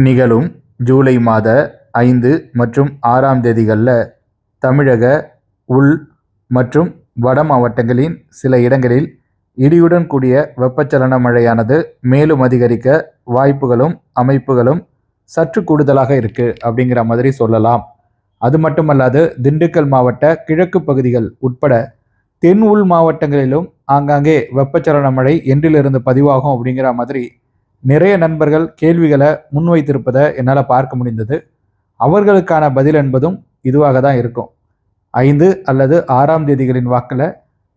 நிகழும் ஜூலை மாத ஐந்து மற்றும் ஆறாம் தேதிகளில் தமிழக உள் மற்றும் வட மாவட்டங்களின் சில இடங்களில் இடியுடன் கூடிய வெப்பச்சலன மழையானது மேலும் அதிகரிக்க வாய்ப்புகளும் அமைப்புகளும் சற்று கூடுதலாக இருக்குது அப்படிங்கிற மாதிரி சொல்லலாம். அது மட்டுமல்லாது திண்டுக்கல் மாவட்ட கிழக்கு பகுதிகள் உட்பட தென் உள் மாவட்டங்களிலும் ஆங்காங்கே வெப்பச்சலன மழை என்றிலிருந்து பதிவாகும் அப்படிங்கிற மாதிரி நிறைய நண்பர்கள் கேள்விகளை முன்வைத்திருப்பதை என்னால் பார்க்க முடிந்தது. அவர்களுக்கான பதில் என்பதும் இதுவாக தான் இருக்கும். ஐந்து அல்லது ஆறாம் தேதிகளின் வாக்கில்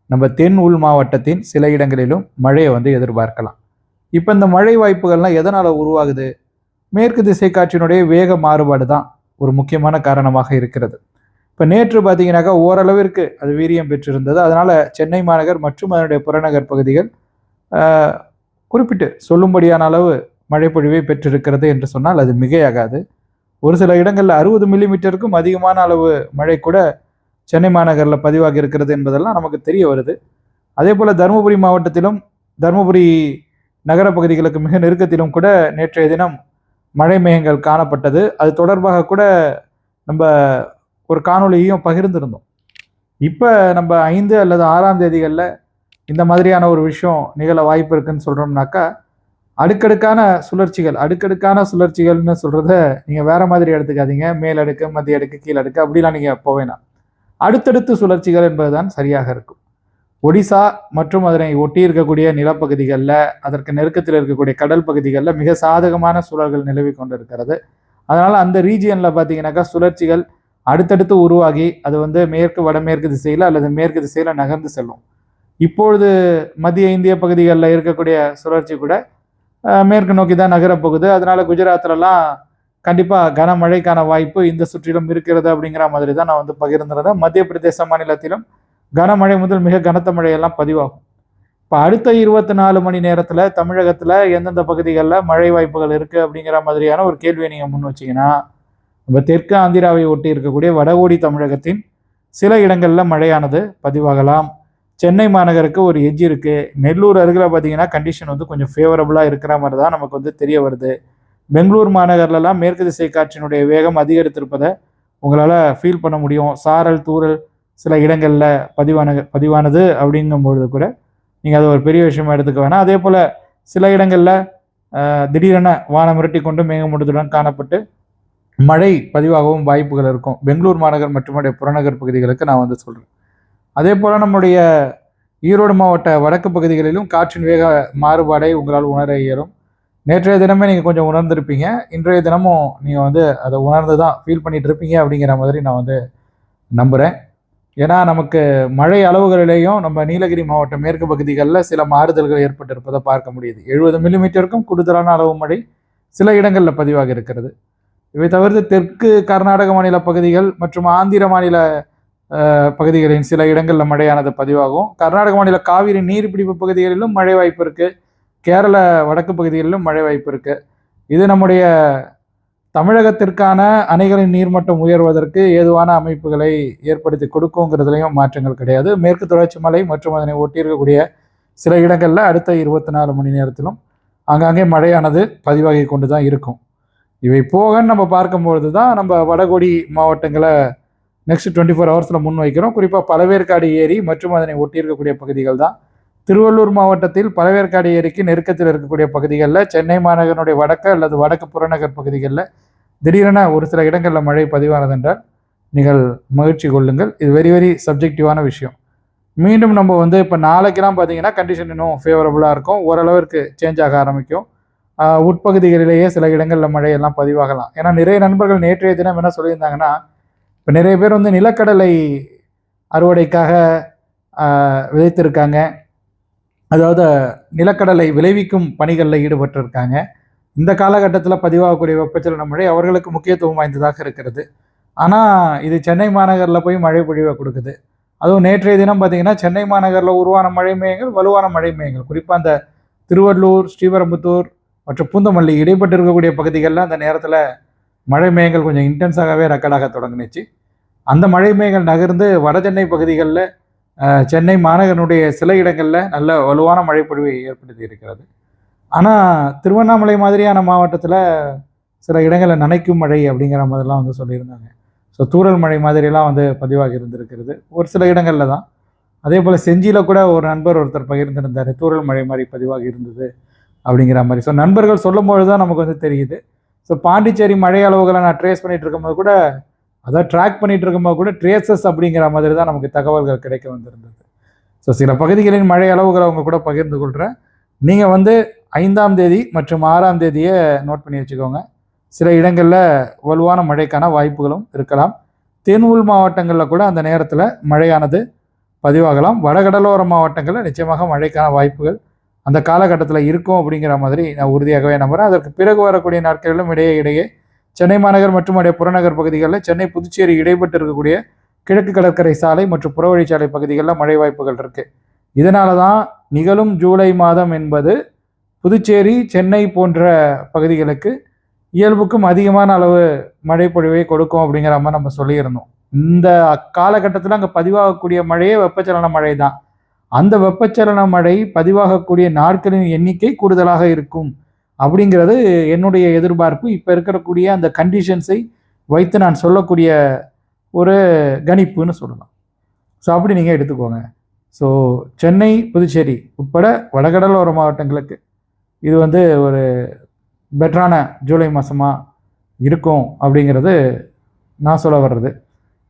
நம்ம தென் உள் மாவட்டத்தின் சில இடங்களிலும் மழையை வந்து எதிர்பார்க்கலாம். இப்போ இந்த மழை வாய்ப்புகள்லாம் எதனால் உருவாகுது? மேற்கு திசை காற்றினுடைய வேக மாறுபாடு தான் ஒரு முக்கியமான காரணமாக இருக்கிறது. இப்போ நேற்று பார்த்தீங்கன்னாக்கா ஓரளவிற்கு அது வீரியம் பெற்றிருந்தது. அதனால் சென்னை மாநகர் மற்றும் அதனுடைய புறநகர் பகுதிகள் குறிப்பிட்டு சொல்லும்படியான அளவு மழைப்பொழிவை பெற்றிருக்கிறது என்று சொன்னால் அது மிகையாகாது. ஒரு சில இடங்களில் அறுபது மில்லிமீட்டருக்கும் அதிகமான அளவு மழை கூட சென்னை மாநகரில் பதிவாகி இருக்கிறது என்பதெல்லாம் நமக்கு தெரிய வருது. அதே போல் தருமபுரி மாவட்டத்திலும் தருமபுரி நகர பகுதிகளுக்கு மிக நெருக்கத்திலும் கூட நேற்றைய தினம் மழை மேகங்கள் காணப்பட்டது. அது தொடர்பாக கூட நம்ம ஒரு காணொலியையும் பகிர்ந்திருந்தோம். இப்போ நம்ம ஐந்து அல்லது ஆறாம் தேதிகளில் இந்த மாதிரியான ஒரு விஷயம் நிகழ வாய்ப்பு இருக்குன்னு சொல்கிறோம்னாக்கா அடுக்கடுக்கான சுழற்சிகள் அடுக்கடுக்கான சுழற்சிகள்னு சொல்கிறத நீங்கள் வேறு மாதிரி எடுத்துக்காதீங்க. மேல் அடுக்கு மத்திய அடுக்கு கீழ் அடுக்கு அப்படிலாம் நீங்கள் போவேணாம் அடுத்தடுத்து சுழற்சிகள் என்பதுதான் சரியாக இருக்கும். ஒடிசா மற்றும் அதனை ஒட்டி இருக்கக்கூடிய நிலப்பகுதிகளில் அதற்கு நெருக்கத்தில் இருக்கக்கூடிய கடல் பகுதிகளில் மிக சாதகமான சூழல்கள் நிலவி கொண்டிருக்கிறது. அதனால் அந்த ரீஜியனில் பார்த்தீங்கன்னாக்கா சுழற்சிகள் அடுத்தடுத்து உருவாகி அது வந்து மேற்கு வடமேற்கு திசையில் அல்லது மேற்கு திசையில் நகர்ந்து செல்லும். இப்பொழுது மத்திய இந்திய பகுதிகளில் இருக்கக்கூடிய சுழற்சி கூட மேற்கு நோக்கி தான் நகரப்போகுது. அதனால குஜராத்லலாம் கண்டிப்பாக கனமழைக்கான வாய்ப்பு இந்த சுற்றிலும் இருக்கிறது அப்படிங்கிற மாதிரி தான் நான் வந்து பகிர்ந்திருந்தேன். மத்திய பிரதேச மாநிலத்திலும் கனமழை முதல் மிக கனத்த மழையெல்லாம் பதிவாகும். இப்போ அடுத்த இருபத்தி நாலு மணி நேரத்தில் தமிழகத்தில் எந்தெந்த பகுதிகளில் மழை வாய்ப்புகள் இருக்குது அப்படிங்கிற மாதிரியான ஒரு கேள்வியை நீங்கள் முன் வச்சீங்கன்னா நம்ம தெற்கு ஆந்திராவை ஒட்டி இருக்கக்கூடிய வடகோடி தமிழகத்தின் சில இடங்களில் மழையானது பதிவாகலாம். சென்னை மாநகருக்கு ஒரு எஜ் இருக்குது நெல்லூர் அருகில் பார்த்தீங்கன்னா கண்டிஷன் வந்து கொஞ்சம் ஃபேவரபுளாக இருக்கிற மாதிரி தான் நமக்கு வந்து தெரிய வருது. பெங்களூர் மாநகர்லலாம் மேற்கு திசை காற்றினுடைய வேகம் அதிகரித்திருப்பதை உங்களால் ஃபீல் பண்ண முடியும். சாரல் தூரல் சில இடங்களில் பதிவான பதிவானது அப்படிங்கும்பொழுது கூட நீங்கள் அது ஒரு பெரிய விஷயமா எடுத்துக்க வேணாம். அதே போல் சில இடங்களில் திடீரென வானம் மிரட்டி கொண்டு மேகமூட்டத்துடன் காணப்பட்டு மழை பதிவாகவும் வாய்ப்புகள் இருக்கும். பெங்களூர் மாநகர் மற்றும் புறநகர் பகுதிகளுக்கு நான் வந்து சொல்கிறேன் அதே போல் நம்முடைய ஈரோடு மாவட்ட வடக்கு பகுதிகளிலும் காற்றின் வேக மாறுபாடை உங்களால் உணர இயலும். நேற்றைய தினமே நீங்கள் கொஞ்சம் உணர்ந்திருப்பீங்க. இன்றைய தினமும் நீங்கள் வந்து அதை உணர்ந்து தான் ஃபீல் பண்ணிட்டு இருப்பீங்க அப்படிங்கிற மாதிரி நான் வந்து நம்புகிறேன் ஏன்னா நமக்கு மழை அளவுகளிலேயும் நம்ம நீலகிரி மாவட்ட மேற்கு பகுதிகளில் சில மாறுதல்கள் ஏற்பட்டிருப்பதை பார்க்க முடியுது. எழுபது மில்லிமீட்டருக்கும் கூடுதலான அளவு மழை சில இடங்களில் பதிவாக இருக்கிறது. இவை தவிர்த்து தெற்கு கர்நாடக மாநில பகுதிகள் மற்றும் ஆந்திர மாநில பகுதிகளின் சில இடங்களில் மழையானது பதிவாகும். கர்நாடக மாநில காவிரி நீர்பிடிப்பு பகுதிகளிலும் மழை வாய்ப்பு இருக்குது கேரள வடக்கு பகுதிகளிலும் மழை வாய்ப்பு இருக்குது இது நம்முடைய தமிழகத்திற்கான அணைகளின் நீர்மட்டம் உயர்வதற்கு ஏதுவான அமைப்புகளை ஏற்படுத்தி கொடுக்குங்கிறதுலையும் மாற்றங்கள் கிடையாது. மேற்கு தொடர்ச்சி மலை மற்றும் அதனை ஒட்டியிருக்கக்கூடிய சில இடங்களில் அடுத்த இருபத்தி நாலு மணி நேரத்திலும் ஆங்காங்கே மழையானது பதிவாகி கொண்டு தான் இருக்கும். இவை போக நம்ம பார்க்கும்பொழுது தான் நம்ம வடகொடி மாவட்டங்களை நெக்ஸ்ட் டுவெண்ட்டி ஃபோர் ஹவர்ஸில் முன் வைக்கிறோம் குறிப்பாக பழவேற்காடு ஏரி மற்றும் அதனை ஒட்டியிருக்கக்கூடிய பகுதிகள் தான். திருவள்ளூர் மாவட்டத்தில் பழவேற்காடு ஏரிக்கு நெருக்கத்தில் இருக்கக்கூடிய பகுதிகளில் சென்னை மாநகரனுடைய வடக்கு அல்லது வடக்கு புறநகர் பகுதிகளில் திடீரென ஒரு சில இடங்களில் மழை பதிவானதென்றால் நீங்கள் மகிழ்ச்சி கொள்ளுங்கள். இது வெரி வெரி சப்ஜெக்டிவான விஷயம். மீண்டும் நம்ம வந்து இப்போ நாளைக்கெல்லாம் பார்த்தீங்கன்னா கண்டிஷன் இன்னும் ஃபேவரபுளாக இருக்கும். ஓரளவிற்கு சேஞ்ச் ஆக ஆரம்பிக்கும். உட்பகுதிகளிலேயே சில இடங்களில் மழையெல்லாம் பதிவாகலாம். ஏன்னா நிறைய நண்பர்கள் நேற்றைய தினம் என்ன சொல்லியிருந்தாங்கன்னா இப்போ நிறைய பேர் வந்து நிலக்கடலை அறுவடைக்காக விதைத்திருக்காங்க. அதாவது நிலக்கடலை விளைவிக்கும் பணிகளில் ஈடுபட்டிருக்காங்க. இந்த காலகட்டத்தில் பதிவாகக்கூடிய வெப்பச்சலன மழை அவர்களுக்கு முக்கியத்துவம் வாய்ந்ததாக இருக்கிறது. ஆனால் இது சென்னை மாநகரில் போய் மழை பொழிவை கொடுக்குது. அதுவும் நேற்றைய தினம் பார்த்தீங்கன்னா சென்னை மாநகரில் உருவான மழை மேகங்கள் வலுவான மழை மேகங்கள். குறிப்பாக அந்த திருவள்ளூர் ஸ்ரீபெரும்புத்தூர் மற்றும் பூந்தமல்லி இடைப்பட்டு இருக்கக்கூடிய பகுதிகளில் அந்த நேரத்தில் மழை மேகங்கள் கொஞ்சம் இன்டென்ஸாகவே ரெக்கார்டாக தொடங்கினுச்சு. அந்த மழை மேகங்கள் நகர்ந்து வட சென்னை பகுதிகளில் சென்னை மாநகரனுடைய சில இடங்களில் நல்ல வலுவான மழைப்பொழிவை ஏற்படுத்தி இருக்கிறது. ஆனால் திருவண்ணாமலை மாதிரியான மாவட்டத்தில் சில இடங்களில் நனைக்கும் மழை அப்படிங்கிற மாதிரிலாம் வந்து சொல்லியிருந்தாங்க. ஸோ தூரல் மழை மாதிரிலாம் வந்து பதிவாகி இருந்திருக்கிறது. ஒரு சில இடங்களில் தான். அதே போல் செஞ்சியில் கூட ஒரு நண்பர் ஒருத்தர் பகிர்ந்திருந்தார். தூரல் மழை மாதிரி பதிவாகி இருந்தது அப்படிங்கிற மாதிரி. ஸோ நண்பர்கள் சொல்லும்பொழுது தான் நமக்கு வந்து தெரியுது. ஸோ பாண்டிச்சேரி மழை அளவுகளை நான் ட்ரேஸ் பண்ணிட்டு இருக்கும்போது கூட அதான் ட்ராக் பண்ணிட்டு இருக்கும்போது கூட ட்ரேசஸ் அப்படிங்கிற மாதிரி தான் நமக்கு தகவல்கள் கிடைக்க வந்திருந்தது. ஸோ சில பகுதிகளின் மழை அளவுகளை அவங்க கூட பகிர்ந்து கொள்கிறேன் நீங்கள் வந்து ஐந்தாம் தேதி மற்றும் ஆறாம் தேதியை நோட் பண்ணி வச்சுக்கோங்க. சில இடங்களில் வலுவான மழைக்கான வாய்ப்புகளும் இருக்கலாம். தென் உள் மாவட்டங்களில் கூட அந்த நேரத்தில் மழையானது பதிவாகலாம். வடகடலோர மாவட்டங்களில் நிச்சயமாக மழைக்கான வாய்ப்புகள் அந்த காலகட்டத்தில் இருக்கும் அப்படிங்கிற மாதிரி நான் உறுதியாகவே நம்புகிறேன் அதற்கு பிறகு வரக்கூடிய நாட்களிலும் இடையே இடையே சென்னை மாநகர் மற்றும் அடைய புறநகர் பகுதிகளில் சென்னை புதுச்சேரி இடைப்பட்டு இருக்கக்கூடிய கிழக்கு கடற்கரை சாலை மற்றும் புறவழிச்சாலை பகுதிகளில் மழை வாய்ப்புகள் இருக்குது இதனால தான் நிகழும் ஜூலை மாதம் என்பது புதுச்சேரி சென்னை போன்ற பகுதிகளுக்கு இயல்புக்கும் அதிகமான அளவு மழை பொழிவை கொடுக்கும் அப்படிங்கிற மாதிரி நம்ம சொல்லியிருந்தோம். இந்த காலகட்டத்தில் அங்கே பதிவாகக்கூடிய மழையே வெப்பச்சலன மழை தான் அந்த வெப்பச்சலன மழை பதிவாகக்கூடிய நாட்களின் எண்ணிக்கை கூடுதலாக இருக்கும். அப்படிங்கிறது என்னுடைய எதிர்பார்ப்பு. இப்போ இருக்கக்கூடிய அந்த கண்டிஷன்ஸை வைத்து நான் சொல்லக்கூடிய ஒரு கணிப்புன்னு சொல்லலாம். ஸோ அப்படி நீங்கள் எடுத்துக்கோங்க. ஸோ சென்னை புதுச்சேரி உட்பட வடகடலோர மாவட்டங்களுக்கு இது வந்து ஒரு பெட்டரான ஜூலை மாதமாக இருக்கும் அப்படிங்கிறது நான் சொல்ல வர்றது.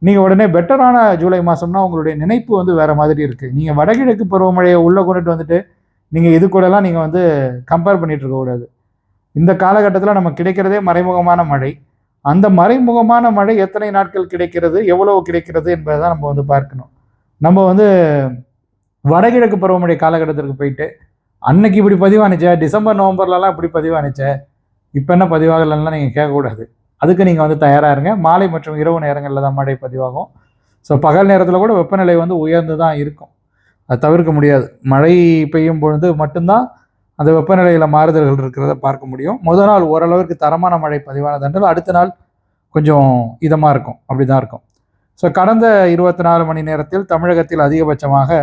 நீங்கள் உடனே பெட்டரான ஜூலை மாதம்னா உங்களுடைய நினைப்பு வந்து வேறு மாதிரி இருக்குது நீங்கள் வடகிழக்கு பருவமழையை உள்ளே கொண்டுட்டு வந்துட்டு நீங்கள் இது கூடலாம் நீங்கள் வந்து கம்பேர் பண்ணிகிட்டு இருக்கக்கூடாது இந்த காலகட்டத்தில் நம்ம கிடைக்கிறதே மறைமுகமான மழை. அந்த மறைமுகமான மழை எத்தனை நாட்கள் கிடைக்கிறது எவ்வளவு கிடைக்கிறது என்பதை தான் நம்ம வந்து பார்க்கணும். நம்ம வந்து வடகிழக்கு பருவமழை காலகட்டத்திற்கு போயிட்டு அன்னைக்கு இப்படி பதிவானுச்சே டிசம்பர் நவம்பர்லலாம் இப்படி பதிவானுச்சே இப்போ என்ன பதிவாகலன்னா நீங்கள் கேட்கக்கூடாது. அதுக்கு நீங்கள் வந்து தயாராக இருங்க. மாலை மற்றும் இரவு நேரங்களில் தான் மழை பதிவாகும். ஸோ பகல் நேரத்தில் கூட வெப்பநிலை வந்து உயர்ந்து தான் இருக்கும். அது தவிர்க்க முடியாது. மழை பெய்யும் பொழுது மட்டும்தான் அந்த வெப்பநிலையில் மாறுதல்கள் இருக்கிறத பார்க்க முடியும். முதல் நாள் ஓரளவிற்கு தரமான மழை பதிவானது என்றால் அடுத்த நாள் கொஞ்சம் இதமாக இருக்கும். அப்படி தான் இருக்கும். ஸோ கடந்த இருபத்தி நாலு மணி நேரத்தில் தமிழகத்தில் அதிகபட்சமாக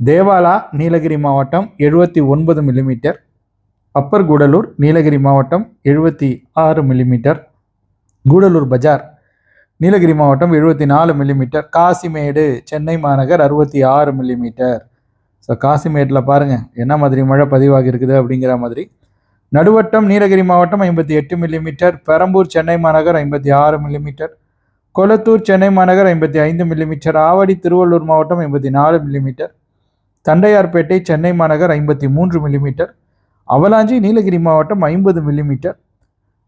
தேவாலா நீலகிரி மாவட்டம் எழுபத்தி ஒன்பது மில்லிமீட்டர் அப்பர் கூடலூர் நீலகிரி மாவட்டம் எழுபத்தி ஆறு மில்லிமீட்டர் கூடலூர் பஜார் நீலகிரி மாவட்டம் எழுபத்தி நாலு மில்லிமீட்டர் காசிமேடு சென்னை மாநகர் அறுபத்தி ஆறு மில்லிமீட்டர் ஸோ காசிமேட்டில் பாருங்கள் என்ன மாதிரி மழை பதிவாகி இருக்குது அப்படிங்கிற மாதிரி. நடுவட்டம் நீலகிரி மாவட்டம் ஐம்பத்தி எட்டு மில்லிமீட்டர் பெரம்பூர் சென்னை மாநகர் ஐம்பத்தி ஆறு மில்லிமீட்டர் கொளத்தூர் சென்னை மாநகர் ஐம்பத்தி ஐந்து மில்லிமீட்டர் ஆவடி திருவள்ளூர் மாவட்டம் ஐம்பத்தி நாலு மில்லிமீட்டர் தண்டையார்பேட்டை சென்னை மாநகர் ஐம்பத்தி மூன்று மில்லிமீட்டர் அவலாஞ்சி நீலகிரி மாவட்டம் ஐம்பது மில்லிமீட்டர்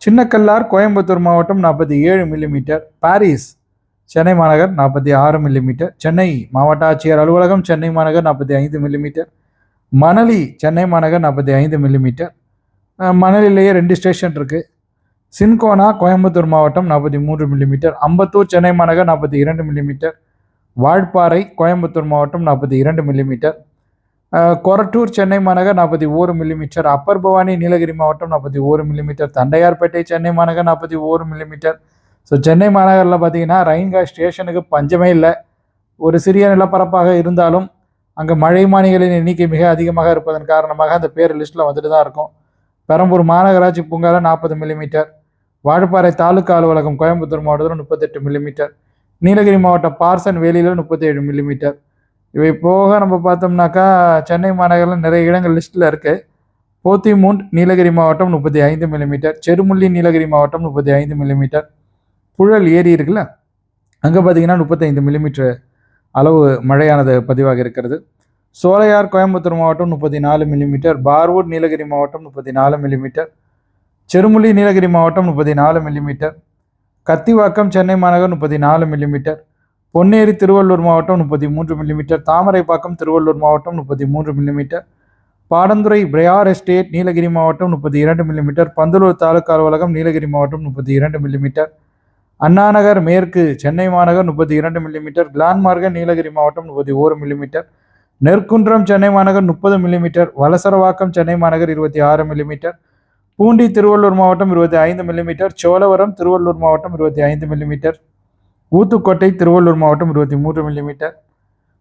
சின்னக்கல்லார் கோயம்புத்தூர் மாவட்டம் நாற்பத்தி ஏழு மில்லிமீட்டர் பாரிஸ் சென்னை மாநகர் நாற்பத்தி ஆறு மில்லிமீட்டர் சென்னை மாவட்ட ஆட்சியர் அலுவலகம் சென்னை மாநகர் நாற்பத்தி ஐந்து மில்லிமீட்டர் மணலி சென்னை மாநகர் நாற்பத்தி ஐந்து மில்லிமீட்டர் மணலிலேயே ரெண்டு ஸ்டேஷன் இருக்குது சின்கோனா கோயம்புத்தூர் மாவட்டம் நாற்பத்தி மூன்று மில்லிமீட்டர் அம்பத்தூர் சென்னை மாநகர் நாற்பத்தி இரண்டு மில்லிமீட்டர் வால்பாறை கோயம்புத்தூர் மாவட்டம் நாற்பத்தி இரண்டு மில்லிமீட்டர் கொரட்டூர் சென்னை மாநகர் நாற்பத்தி ஓரு மில்லிமீட்டர் அப்பர் பவானி நீலகிரி மாவட்டம் நாற்பத்தி ஓரு மில்லிமீட்டர் தண்டையார்பேட்டை சென்னை மாநகர் நாற்பத்தி ஓரு மில்லிமீட்டர் ஸோ சென்னை மாநகரில் பார்த்தீங்கன்னா ரயின்கா ஸ்டேஷனுக்கு பஞ்சமே இல்லை. ஒரு சிறிய நிலப்பரப்பாக இருந்தாலும் அங்கே மழை மானிகளின் எண்ணிக்கை மிக அதிகமாக இருப்பதன் காரணமாக அந்த பேர் லிஸ்ட்டில் வந்துட்டு தான் இருக்கும். பெரம்பூர் மாநகராட்சி பூங்காவில் நாற்பது மில்லிமீட்டர் வாழப்பாறை தாலுக்கா அலுவலகம் கோயம்புத்தூர் மாவட்டத்தில் முப்பத்தெட்டு மில்லிமீட்டர் நீலகிரி மாவட்டம் பார்சன் வேலியில் முப்பத்தேழு மில்லிமீட்டர் இவை போக நம்ம பார்த்தோம்னாக்கா சென்னை மாநகரில் நிறைய இடங்கள் லிஸ்ட்டில் இருக்குது போத்திமூண்ட் நீலகிரி மாவட்டம் முப்பத்தி ஐந்து மில்லிமீட்டர் செருமுள்ளி நீலகிரி மாவட்டம் முப்பத்தி ஐந்து மில்லிமீட்டர் புழல் ஏரி இருக்குல்ல அங்கே பார்த்தீங்கன்னா முப்பத்தைந்து மில்லிமீட்டர் அளவு மழையானது பதிவாக இருக்கிறது. சோலையார் கோயம்புத்தூர் மாவட்டம் முப்பத்தி நாலு மில்லிமீட்டர் பார்வூர் நீலகிரி மாவட்டம் முப்பத்தி நாலு மில்லிமீட்டர் செருமுள்ளி நீலகிரி மாவட்டம் முப்பத்தி நாலு மில்லிமீட்டர் கத்திவாக்கம் சென்னை மாநகர் முப்பத்தி நாலு மில்லிமீட்டர் பொன்னேரி திருவள்ளூர் மாவட்டம் முப்பத்தி மூன்று மில்லிமீட்டர் தாமரைப்பாக்கம் திருவள்ளூர் மாவட்டம் முப்பத்தி மூன்று மில்லிமீட்டர் பாடந்துறை பிரயார் எஸ்டேட் நீலகிரி மாவட்டம் முப்பத்தி இரண்டு மில்லிமீட்டர் பந்தலூர் தாலுக்கா அலுவலகம் நீலகிரி மாவட்டம் முப்பத்தி இரண்டு மில்லிமீட்டர் அண்ணாநகர் மேற்கு சென்னை மாநகர் முப்பத்தி இரண்டு மில்லிமீட்டர் கிளான்மார்கன் நீலகிரி மாவட்டம் முப்பத்தி ஓரு மில்லிமீட்டர் நெற்குன்றம் சென்னை மாநகர் முப்பது மில்லிமீட்டர் வலசரவாக்கம் சென்னை மாநகர் இருபத்தி ஆறு மில்லிமீட்டர் பூண்டி திருவள்ளூர் மாவட்டம் இருபத்தி ஐந்து மில்லிமீட்டர் சோழவரம் திருவள்ளூர் மாவட்டம் இருபத்தி ஐந்து மில்லிமீட்டர் ஊத்துக்கோட்டை திருவள்ளூர் மாவட்டம் இருபத்தி மூன்று மில்லிமீட்டர்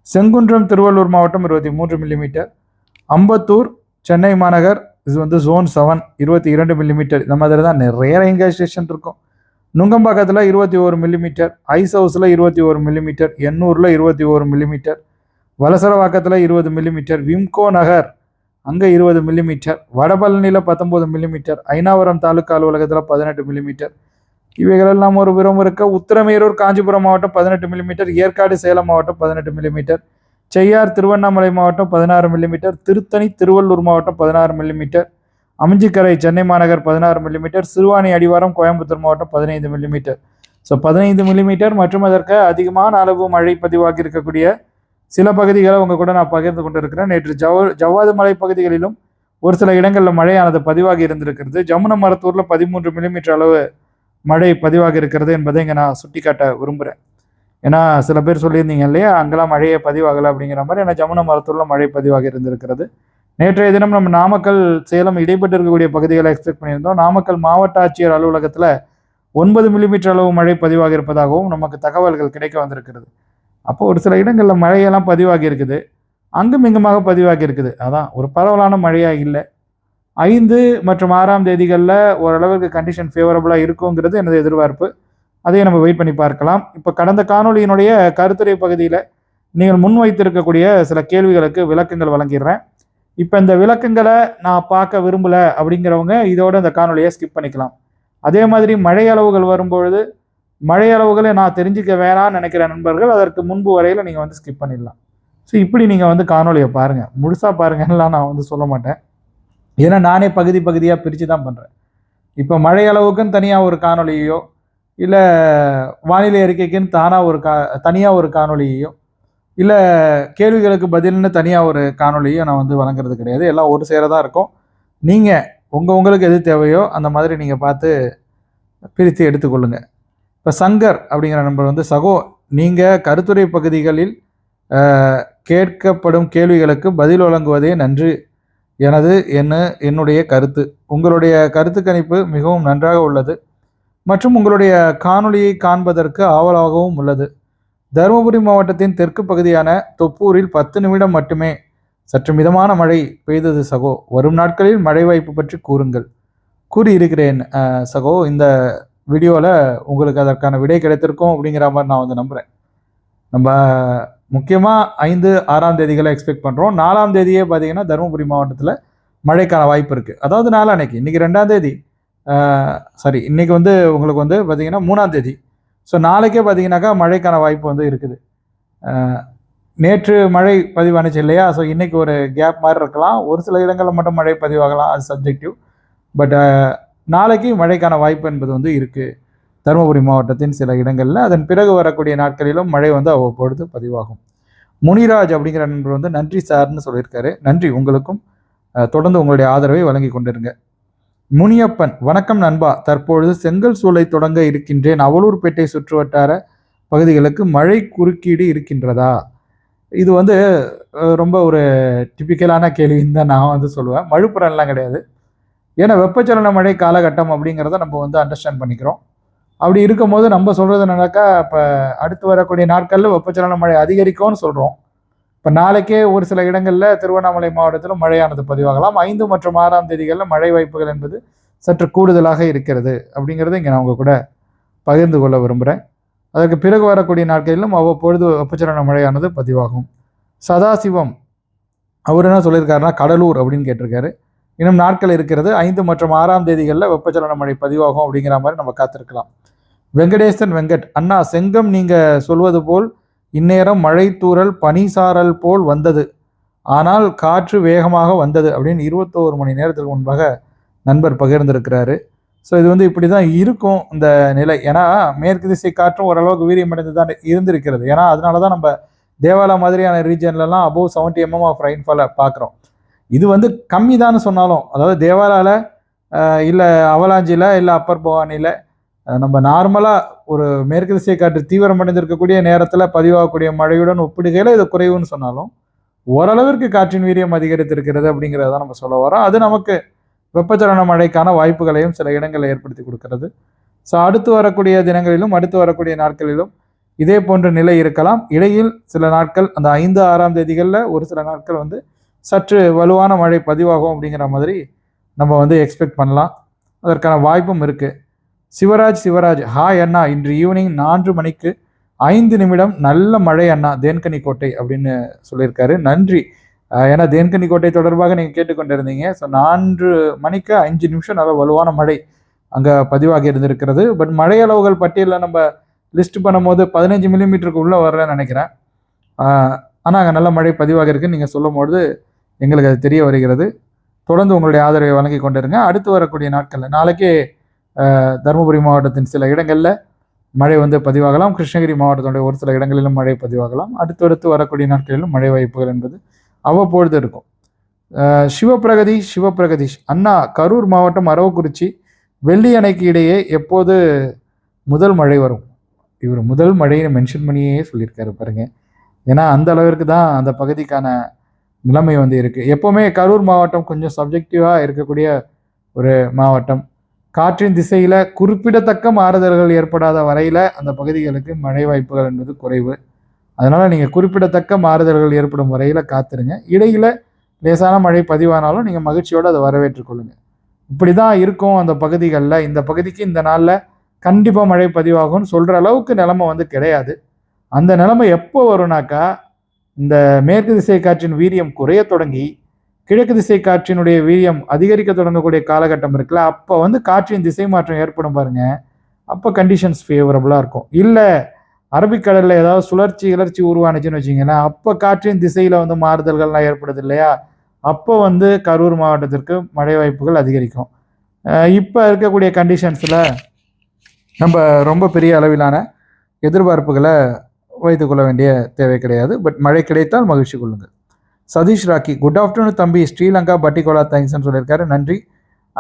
செங்குன்றம் திருவள்ளூர் மாவட்டம் இருபத்தி மூன்று மில்லிமீட்டர் அம்பத்தூர் சென்னை மாநகர் இது வந்து ஜோன் செவன் இருபத்தி இரண்டு மில்லிமீட்டர் இந்த மாதிரி தான் நிறைய ரயில்வே ஸ்டேஷன் இருக்கும். நுங்கம்பாக்கத்தில் இருபத்தி ஒரு மில்லிமீட்டர் ஐஸ் ஹவுஸில் இருபத்தி ஒரு மில்லிமீட்டர் எண்ணூரில் இருபத்தி ஒரு மில்லிமீட்டர் வலசரவாக்கத்தில் இருபது மில்லிமீட்டர் விம்கோ நகர் அங்கே இருபது மில்லிமீட்டர் வடபழனியில் பத்தொம்போது மில்லிமீட்டர் ஐனாவரம் தாலுக்கா அலுவலகத்தில் பதினெட்டு மில்லிமீட்டர் இவைகளெல்லாம் ஒரு புறம் இருக்க உத்திரமேரூர் காஞ்சிபுரம் மாவட்டம் பதினெட்டு மில்லிமீட்டர் ஏற்காடு சேலம் மாவட்டம் பதினெட்டு மில்லிமீட்டர் செய்யார் திருவண்ணாமலை மாவட்டம் பதினாறு மில்லிமீட்டர் திருத்தணி திருவள்ளூர் மாவட்டம் பதினாறு மில்லிமீட்டர் அமிஞ்சிக்கரை சென்னை மாநகர் பதினாறு மில்லிமீட்டர் சிறுவாணி அடிவாரம் கோயம்புத்தூர் மாவட்டம் பதினைந்து மில்லிமீட்டர் ஸோ பதினைந்து மில்லிமீட்டர் மற்றும் அதற்கு அதிகமான அளவு மழை பதிவாகி இருக்கக்கூடிய சில பகுதிகளை உங்கள் கூட நான் பகிர்ந்து கொண்டிருக்கிறேன். நேற்று ஜவ ஜவ்வாது மலை பகுதிகளிலும் ஒரு சில இடங்களில் மழையானது பதிவாகி இருந்திருக்கிறது. ஜமுன மரத்தூரில் பதிமூன்று மில்லிமீட்டர் அளவு மழை பதிவாக இருக்கிறது என்பதை இங்கே நான் சுட்டிக்காட்ட விரும்புகிறேன் ஏன்னா சில பேர் சொல்லியிருந்தீங்க இல்லையா அங்கெல்லாம் மழையே பதிவாகலை அப்படிங்கிற மாதிரி ஏன்னா ஜமுன மரத்தூரில் மழை பதிவாகி இருந்திருக்கிறது. நேற்றைய தினம் நம்ம நாமக்கல் சேலம் இடைப்பட்டு இருக்கக்கூடிய பகுதிகளை எக்ஸ்பெக்ட் பண்ணியிருந்தோம். நாமக்கல் மாவட்ட ஆட்சியர் அலுவலகத்தில் ஒன்பது மில்லிமீட்டர் அளவு மழை பதிவாக இருப்பதாகவும் நமக்கு தகவல்கள் கிடைக்க வந்திருக்கிறது. அப்போ ஒரு சில இடங்களில் மழையெல்லாம் பதிவாகி இருக்குது. அங்கும் இங்குமாக பதிவாகி இருக்குது. அதான் ஒரு பரவலான மழையாக இல்லை. ஐந்து மற்றும் ஆறாம் தேதிகளில் ஓரளவுக்கு கண்டிஷன் ஃபேவரபுளாக இருக்குங்கிறது எனது எதிர்பார்ப்பு. அதையும் நம்ம வெயிட் பண்ணி பார்க்கலாம். இப்போ கடந்த காணொளியினுடைய கருத்துரை பகுதியில் நீங்கள் முன்வைத்திருக்கக்கூடிய சில கேள்விகளுக்கு விளக்கங்கள் வழங்கிடுறேன். இப்போ இந்த விளக்கங்களை நான் பார்க்க விரும்பலை அப்படிங்கிறவங்க இதோட இந்த காணொலியை ஸ்கிப் பண்ணிக்கலாம். அதே மாதிரி மழை அளவுகள் வரும்பொழுது மழை அளவுகளை நான் தெரிஞ்சுக்க வேணாம்னு நினைக்கிற நண்பர்கள் அதற்கு முன்பு வரையில் நீங்கள் வந்து ஸ்கிப் பண்ணிடலாம். ஸோ இப்படி நீங்கள் வந்து காணொலியை பாருங்கள் முழுசாக பாருங்கலாம் நான் வந்து சொல்ல மாட்டேன். ஏன்னா நானே பகுதி பகுதியாக பிரித்து தான் பண்ணுறேன் இப்போ மழை அளவுக்குன்னு தனியாக ஒரு காணொலியோ இல்லை வானிலை அறிக்கைக்குன்னு தானாக ஒரு கா தனியாக ஒரு காணொலியையோ இல்லை கேள்விகளுக்கு பதில்னு தனியாக ஒரு காணொலியோ நான் வந்து வழங்குறது கிடையாது. எல்லாம் ஒரு சேர தான் இருக்கும். நீங்கள் உங்கள் உங்களுக்கு எது தேவையோ அந்த மாதிரி நீங்கள் பார்த்து பிரித்து எடுத்துக்கொள்ளுங்க. இப்போ சங்கர் அப்படிங்கிற நண்பர் வந்து சகோ நீங்கள் கருத்துரை பகுதிகளில் கேட்கப்படும் கேள்விகளுக்கு பதில் வழங்குவதே நன்று. எனது என்ன என்னுடைய கருத்து. உங்களுடைய கருத்து கணிப்பு மிகவும் நன்றாக உள்ளது மற்றும் உங்களுடைய காணொளியை காண்பதற்கு ஆவலாகவும் உள்ளது. தருமபுரி மாவட்டத்தின் தெற்கு பகுதியான தொப்பூரில் பத்து நிமிடம் மட்டுமே சற்று மிதமான மழை பெய்தது சகோ. வரும் நாட்களில் மழை வாய்ப்பு பற்றி கூறுங்கள். கூறியிருக்கிறேன் சகோ இந்த வீடியோவில் உங்களுக்கு அதற்கான விடை கிடைத்திருக்கும் அப்படிங்கிற மாதிரி நான் வந்து நம்புகிறேன் நம்ம முக்கியமாக ஐந்து ஆறாம் தேதிகளை எக்ஸ்பெக்ட் பண்ணுறோம் நாலாம் தேதியே பார்த்தீங்கன்னா தருமபுரி மாவட்டத்தில் மழைக்கான வாய்ப்பு இருக்குது அதாவது நாளான்னைக்கு இன்றைக்கி ரெண்டாம் தேதி சாரி இன்றைக்கி வந்து உங்களுக்கு வந்து பார்த்திங்கன்னா மூணாம் தேதி. ஸோ நாளைக்கே பார்த்தீங்கன்னாக்கா மழைக்கான வாய்ப்பு வந்து இருக்குது. நேற்று மழை பதிவானுச்சு இல்லையா? ஸோ இன்றைக்கி ஒரு கேப் மாதிரி இருக்கலாம். ஒரு சில இடங்களில் மட்டும் மழை பதிவாகலாம். அது சப்ஜெக்டிவ் பட் நாளைக்கு மழைக்கான வாய்ப்பு என்பது வந்து இருக்குது தருமபுரி மாவட்டத்தின் சில இடங்களில் அதன் பிறகு வரக்கூடிய நாட்களிலும் மழை வந்து அவ்வப்பொழுது பதிவாகும். முனிராஜ் அப்படிங்கிற நண்பர் வந்து நன்றி சார்னு சொல்லியிருக்காரு. நன்றி உங்களுக்கும். தொடர்ந்து உங்களுடைய ஆதரவை வழங்கி கொண்டிருங்க. முனியப்பன் வணக்கம் நண்பா. தற்பொழுது செங்கல் சூளை தொடங்க இருக்கின்றேன். அவலூர்பேட்டை சுற்றுவட்டார பகுதிகளுக்கு மழை குறுக்கீடு இருக்கின்றதா? இது வந்து ரொம்ப ஒரு டிப்பிக்கலான கேள்வின்னு தான் நான் வந்து சொல்லுவேன். மழுப்புறம்லாம் கிடையாது. ஏன்னா வெப்பச்சலன மழை காலகட்டம் அப்படிங்கிறத நம்ம வந்து அண்டர்ஸ்டாண்ட் பண்ணிக்கிறோம். அப்படி இருக்கும்போது நம்ம சொல்கிறது என்னன்னாக்கா இப்போ அடுத்து வரக்கூடிய நாட்களில் வெப்பச்சலன மழை அதிகரிக்கும்னு சொல்கிறோம் இப்போ நாளைக்கே ஒரு சில இடங்களில் திருவண்ணாமலை மாவட்டத்திலும் மழையானது பதிவாகலாம். ஐந்து மற்றும் ஆறாம் தேதிகளில் மழை வாய்ப்புகள் என்பது சற்று கூடுதலாக இருக்கிறது அப்படிங்கிறத இங்கே நான் உங்கள் கூட பகிர்ந்து கொள்ள விரும்புகிறேன் அதற்கு பிறகு வரக்கூடிய நாட்களிலும் அவ்வப்பொழுது வெப்பச்சலன மழையானது பதிவாகும். சதாசிவம் அவர் என்ன சொல்லியிருக்காருன்னா கடலூர் அப்படின்னு கேட்டிருக்காரு. இன்னும் நாட்கள் இருக்கிறது. ஐந்து மற்றும் ஆறாம் தேதிகளில் வெப்பச்சலன மழை பதிவாகும் அப்படிங்கிற மாதிரி நம்ம காத்திருக்கலாம். வெங்கடேசன் வெங்கட். அண்ணா செங்கம் நீங்கள் சொல்வது போல் இந்நேரம் மழை தூறல் பனிசாரல் போல் வந்தது. ஆனால் காற்று வேகமாக வந்தது அப்படின்னு இருபத்தோரு மணி நேரத்துக்கு முன்பாக நண்பர் பகிர்ந்திருக்கிறாரு. ஸோ இது வந்து இப்படி தான் இருக்கும் இந்த நிலை. ஏன்னா மேற்கு திசை காற்றும் ஓரளவுக்கு வீரியமடைந்து தான் இருந்திருக்கிறது. ஏன்னா அதனால தான் நம்ம தேவாலா மாதிரியான ரீஜன்லலாம் அபோவ் செவன்ட்டி எம்எம் ஆஃப் ரெயின்ஃபாலை பார்க்குறோம் இது வந்து கம்மி தான் சொன்னாலும் அதாவது தேவாலாவில் இல்லை அவலாஞ்சியில் இல்லை அப்பர் பவானியில் நம்ம நார்மலாக ஒரு மேற்கு திசை காற்று தீவிரமடைந்திருக்கக்கூடிய நேரத்தில் பதிவாகக்கூடிய மழையுடன் ஒப்பிடுகையில் இது குறைவுன்னு சொன்னாலும் ஓரளவிற்கு காற்றின் வீரியம் அதிகரித்திருக்கிறது அப்படிங்கிறத நம்ம சொல்ல வரோம் அது நமக்கு வெப்பச்சலன மழைக்கான வாய்ப்புகளையும் சில இடங்களில் ஏற்படுத்தி கொடுக்கிறது. ஸோ அடுத்து வரக்கூடிய தினங்களிலும் அடுத்து வரக்கூடிய நாட்களிலும் இதே போன்ற நிலை இருக்கலாம். இடையில் சில நாட்கள் அந்த ஐந்து ஆறாம் தேதிகளில் ஒரு சில நாட்கள் வந்து சற்று வலுவான மழை பதிவாகும் அப்படிங்கிற மாதிரி நம்ம வந்து எக்ஸ்பெக்ட் பண்ணலாம். அதற்கான வாய்ப்பும் இருக்குது சிவராஜ் சிவராஜ் ஹாய் அண்ணா. இன்று ஈவினிங் நான்கு மணிக்கு ஐந்து நிமிடம் நல்ல மழை அண்ணா தேன்கனி கோட்டை அப்படின்னு சொல்லியிருக்காரு. நன்றி. ஏன்னா தேன்கனி கோட்டை தொடர்பாக நீங்கள் கேட்டுக்கொண்டிருந்தீங்க. ஸோ நான்கு மணிக்கு அஞ்சு நிமிஷம் நல்ல வலுவான மழை அங்கே பதிவாகி இருந்திருக்கிறது. பட் மழை அளவுகள் பட்டியலில் நம்ம லிஸ்ட் பண்ணும்போது பதினஞ்சு மில்லிமீட்டருக்கு உள்ளே வரலன்னு நினைக்கிறேன். ஆனால் அங்கே நல்ல மழை பதிவாக இருக்குன்னு நீங்கள் சொல்லும்போது எங்களுக்கு அது தெரிய வருகிறது. தொடர்ந்து உங்களுடைய ஆதரவை வழங்கி கொண்டிருங்க. அடுத்து வரக்கூடிய நாட்களில் நாளைக்கே தருமபுரி மாவட்டத்தின் சில இடங்களில் மழை வந்து பதிவாகலாம். கிருஷ்ணகிரி மாவட்டத்துடைய ஒரு சில இடங்களிலும் மழை பதிவாகலாம். அடுத்தடுத்து வரக்கூடிய நாட்களிலும் மழை வாய்ப்புகள் என்பது அவ்வப்பொழுது இருக்கும். சிவபிரகதி சிவபிரகதீஷ் சிவபிரகதீஷ் அண்ணா கரூர் மாவட்டம் அரவக்குறிச்சி வெள்ளி அணைக்கு இடையே எப்போது முதல் மழை வரும்? இவர் முதல் மழையை மென்ஷன் பண்ணியே சொல்லியிருக்காரு பாருங்க. ஏன்னா அந்த அளவிற்கு தான் அந்த பகுதிக்கான நிலைமை வந்து இருக்குது எப்போவுமே கரூர் மாவட்டம் கொஞ்சம் சப்ஜெக்டிவாக இருக்கக்கூடிய ஒரு மாவட்டம். காற்றின் திசையில் குறிப்பிடத்தக்க மாறுதல்கள் ஏற்படாத வரையில் அந்த பகுதிகளுக்கு மழை வாய்ப்புகள் என்பது குறைவு. அதனால் நீங்கள் குறிப்பிடத்தக்க மாறுதல்கள் ஏற்படும் வரையில் காத்துருங்க. இடையில் லேசான மழை பதிவானாலும் நீங்கள் மகிழ்ச்சியோடு அதை வரவேற்றுக்கொள்ளுங்கள் இப்படி தான் இருக்கும் அந்த பகுதிகளில். இந்த பகுதிக்கு இந்த நாளில் கண்டிப்பாக மழை பதிவாகும்னு சொல்கிற அளவுக்கு நிலைமை வந்து கிடையாது. அந்த நிலைமை எப்போ வரும்னாக்கா இந்த மேற்கு திசை காற்றின் வீரியம் குறைய தொடங்கி கிழக்கு திசை காற்றினுடைய வீரியம் அதிகரிக்க தொடங்கக்கூடிய காலகட்டம் இருக்குல்ல அப்போ வந்து காற்றின் திசை மாற்றம் ஏற்படும் பாருங்க. அப்போ கண்டிஷன்ஸ் ஃபேவரபுளாக இருக்கும். இல்லை அரபிக்கடலில் ஏதாவது சுழற்சி கிளர்ச்சி உருவானுச்சுன்னு வச்சிங்களேன் அப்போ காற்றின் திசையில் வந்து மாறுதல்கள்லாம் ஏற்படுது இல்லையா? அப்போ வந்து கரூர் மாவட்டத்திற்கு மழை வாய்ப்புகள் அதிகரிக்கும். இப்போ இருக்கக்கூடிய கண்டிஷன்ஸில் நம்ம ரொம்ப பெரிய அளவிலான எதிர்பார்ப்புகளை வைத்துக்கொள்ள வேண்டிய தேவை கிடையாது. பட் மழை கிடைத்தால் மகிழ்ச்சி கொள்ளுங்கள். சதீஷ் ராக்கி குட் ஆஃப்டர்நூன் தம்பி. ஸ்ரீலங்கா பட்டிகோலா தேங்க்ஸ்னு சொல்லியிருக்காரு. நன்றி.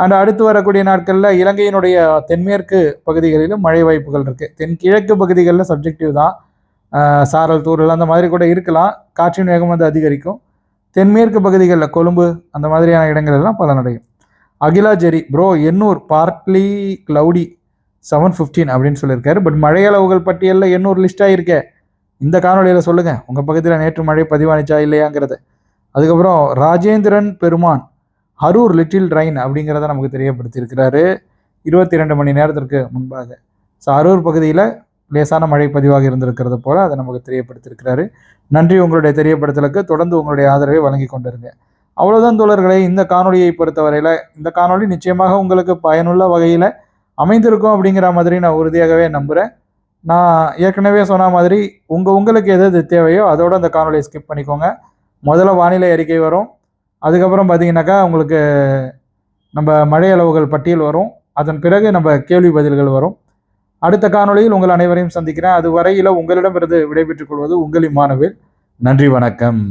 அண்ட் அடுத்து வரக்கூடிய நாட்களில் இலங்கையினுடைய தென்மேற்கு பகுதிகளிலும் மழை வாய்ப்புகள் இருக்குது தென்கிழக்கு பகுதிகளில் சப்ஜெக்டிவ் தான். சாரல் தூரல் அந்த மாதிரி கூட இருக்கலாம். காற்றின் வேகம் வந்து அதிகரிக்கும். தென்மேற்கு பகுதிகளில் கொழும்பு அந்த மாதிரியான இடங்கள் எல்லாம் பலனடையும். அகிலா ஜெரி bro Ennore partly cloudy seven fifteen அப்படின்னு சொல்லியிருக்காரு. பட் மழையளவுகள் பட்டியலில் எண்ணூர் லிஸ்ட்டாக இருக்கே இந்த காணொலியில் சொல்லுங்கள் உங்கள் பகுதியில் நேற்று மழை பதிவானிச்சா இல்லையாங்கிறது. அதுக்கப்புறம் ராஜேந்திரன் பெருமான் அரூர் லிட்டில் ட்ரைன் அப்படிங்கிறத நமக்கு தெரியப்படுத்தியிருக்கிறாரு. இருபத்தி ரெண்டு மணி நேரத்திற்கு முன்பாக. ஸோ அரூர் பகுதியில் லேசான மழை பதிவாக இருந்திருக்கிறது போல் அதை நமக்கு தெரியப்படுத்தியிருக்கிறாரு. நன்றி உங்களுடைய தெரியப்படுத்தலுக்கு. தொடர்ந்து உங்களுடைய ஆதரவை வழங்கி கொண்டிருங்க. அவ்வளோதான் தோழர்களே இந்த காணொலியை பொறுத்தவரையில் இந்த காணொளி நிச்சயமாக உங்களுக்கு பயனுள்ள வகையில் அமைந்திருக்கும் அப்படிங்கிற மாதிரி நான் உறுதியாகவே நம்புகிறேன் நான் ஏற்கனவே சொன்ன மாதிரி உங்கள் உங்களுக்கு எது எது தேவையோ அதோட அந்த காணொலியை ஸ்கிப் பண்ணிக்கோங்க. முதல்ல வானிலை அறிக்கை வரும். அதுக்கப்புறம் பார்த்தீங்கனாக்கா உங்களுக்கு நம்ம மழை அளவுகள் பட்டியல் வரும். அதன் பிறகு நம்ம கேள்வி பதில்கள் வரும். அடுத்த காணொளியில் உங்கள் அனைவரையும் சந்திக்கிறேன். அது வரையில் உங்களிடமிருந்து விடைபெற்றுக் கொள்வது உங்களின் மாணவில் நன்றி வணக்கம்.